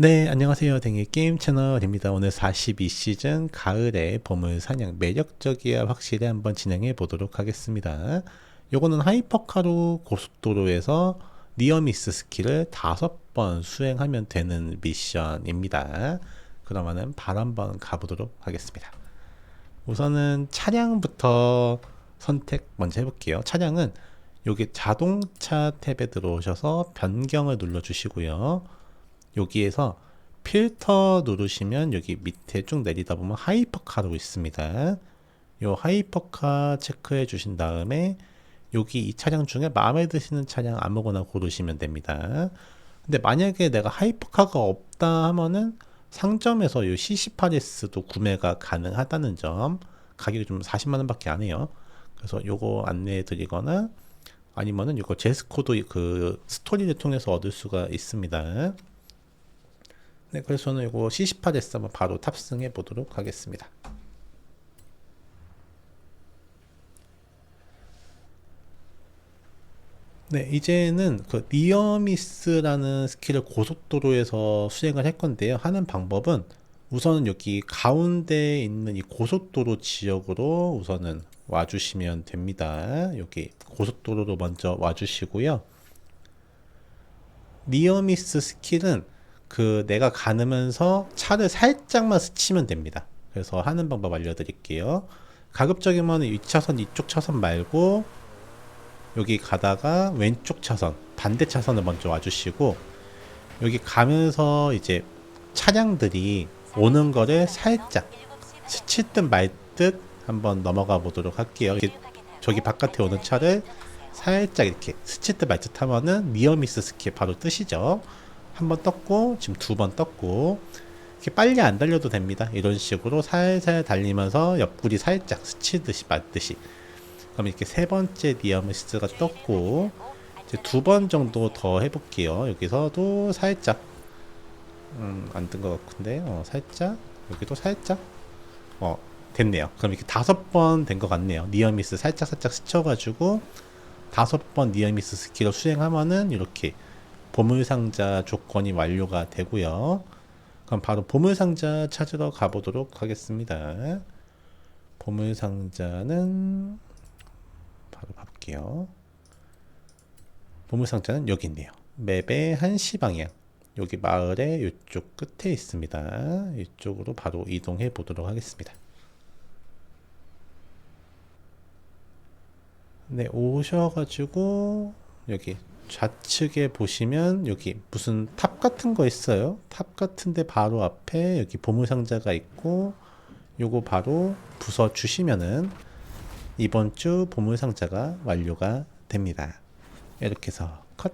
네, 안녕하세요. 댕이 게임 채널입니다. 오늘 42시즌 가을의 보물 사냥 매력적이야 확실히 한번 진행해 보도록 하겠습니다. 요거는 하이퍼카로 고속도로에서 니어미스 스킬을 다섯 번 수행하면 되는 미션입니다. 그러면은 바로 한번 가보도록 하겠습니다. 우선은 차량부터 선택 먼저 해볼게요. 차량은 여기 자동차 탭에 들어오셔서 변경을 눌러주시고요. 여기에서 필터 누르시면 여기 밑에 쭉 내리다 보면 하이퍼카로 있습니다. 요 하이퍼카 체크해 주신 다음에 여기 이 차량 중에 마음에 드시는 차량 아무거나 고르시면 됩니다. 근데 만약에 내가 하이퍼카가 없다 하면은 상점에서 요 CC8S도 구매가 가능하다는 점 가격이 좀 40만 원 밖에 안 해요. 그래서 요거 안내해 드리거나 아니면은 이거 제스코도 그 스토리를 통해서 얻을 수가 있습니다. 네, 그래서 저는 이거 C18S 한번 바로 탑승해 보도록 하겠습니다. 네, 이제는 그 니어미스라는 스킬을 고속도로에서 수행을 할 건데요. 하는 방법은 우선은 여기 가운데에 있는 이 고속도로 지역으로 우선은 와주시면 됩니다. 여기 고속도로로 먼저 와주시고요. 니어미스 스킬은 그 내가 가면서 차를 살짝만 스치면 됩니다. 그래서 하는 방법 알려드릴게요. 가급적이면 2차선 이쪽 차선 말고 여기 가다가 왼쪽 차선 반대 차선을 먼저 와주시고 여기 가면서 이제 차량들이 오는 거를 살짝 스칠 듯말듯 한번 넘어가 보도록 할게요. 저기 바깥에 오는 차를 살짝 이렇게 스칠 듯말듯 하면은 니어미스 스킬 바로 뜨시죠. 한 번 떴고 지금 두 번 떴고 이렇게 빨리 안 달려도 됩니다. 이런 식으로 살살 달리면서 옆구리 살짝 스치듯이 맞듯이 그럼 이렇게 세 번째 니어미스가 떴고 이제 두 번 정도 더 해볼게요. 여기서도 살짝 음, 안 뜬 것 같은데 어, 살짝 여기도 살짝 어 됐네요. 그럼 이렇게 다섯 번 된 것 같네요. 니어미스 살짝 살짝 스쳐가지고 다섯 번 니어미스 스킬을 수행하면은 이렇게 보물상자 조건이 완료가 되고요. 그럼 바로 보물상자 찾으러 가보도록 하겠습니다. 보물상자는 바로 가볼게요. 보물상자는 여기 있네요. 맵의 한시 방향. 여기 마을의 이쪽 끝에 있습니다. 이쪽으로 바로 이동해 보도록 하겠습니다. 네, 오셔가지고 여기 좌측에 보시면 여기 무슨 탑 같은 거 있어요. 탑 같은데 바로 앞에 여기 보물상자가 있고 요거 바로 부숴 주시면은 이번 주 보물상자가 완료가 됩니다. 이렇게 해서 컷